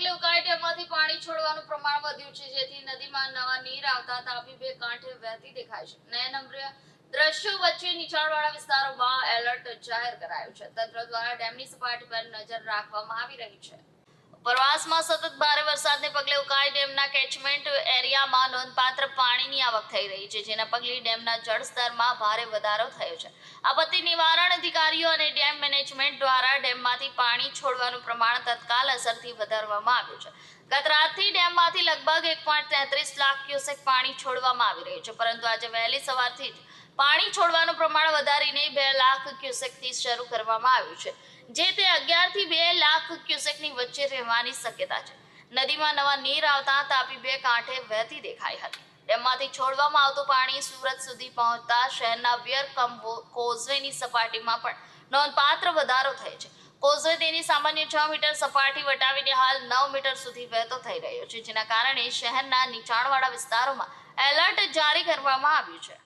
પગલે ઉકાઈ પાણી છોડવાનું પ્રમાણ વધ્યું છે, જેથી નદીમાં નવા નીર આવતા તાપી બે કાંઠે વહેતી દેખાય છે. નયનમ્ર દ્રશ્યો વચ્ચે નીચાણવાળા વિસ્તારોમાં એલર્ટ જાહેર કરાયું છે. તંત્ર દ્વારા ડેમની સપાટી પર નજર રાખવામાં આવી રહી છે. ઉપરવાસમાં સતત ભારે વરસાદને પગલે ઉકાઈ ડેમના કેચમેન્ટ એરિયામાં નોંધપાત્ર પાણીની આવક થઈ રહી છે, જેના પગલે ડેમના જળસ્તરમાં ભારે વધારો થયો છે. આપત્તિ નિવારણ અધિકારીઓ અને ડેમ મેનેજમેન્ટ દ્વારા ડેમમાંથી પાણી છોડવાનું પ્રમાણ તત્કાલ અસરથી વધારવામાં આવ્યું છે. ગત રાતથી ડેમમાંથી લગભગ એક પોઈન્ટ તેત્રીસ લાખ ક્યુસેક પાણી છોડવામાં આવી રહ્યું છે. પરંતુ આજે વહેલી સવારથી જ પાણી છોડવાનું પ્રમાણ વધારીને બે લાખ ક્યુસેકથી શરૂ કરવામાં આવ્યું છે, જે તે અગિયારથી બે લાખ ક્યુસેકની વચ્ચે રહેવાની શક્યતા છે. નદીમાં નવા નીર આવતા તાપી બે કાંઠે વહેતી દેખાઈ હતી. ડેમમાંથી છોડવામાં આવતું પાણી સુરત સુધી પહોંચતા શહેરના વિયર કોઝવેની સપાટીમાં પણ નોંધપાત્ર વધારો થયો છે. કોઝવે તેની સામાન્ય છ મીટર સપાટી વટાવીને હાલ નવ મીટર સુધી વહેતો થઈ રહ્યો છે, જેના કારણે શહેરના નીચાણવાળા વિસ્તારોમાં એલર્ટ જારી કરવામાં આવ્યું છે.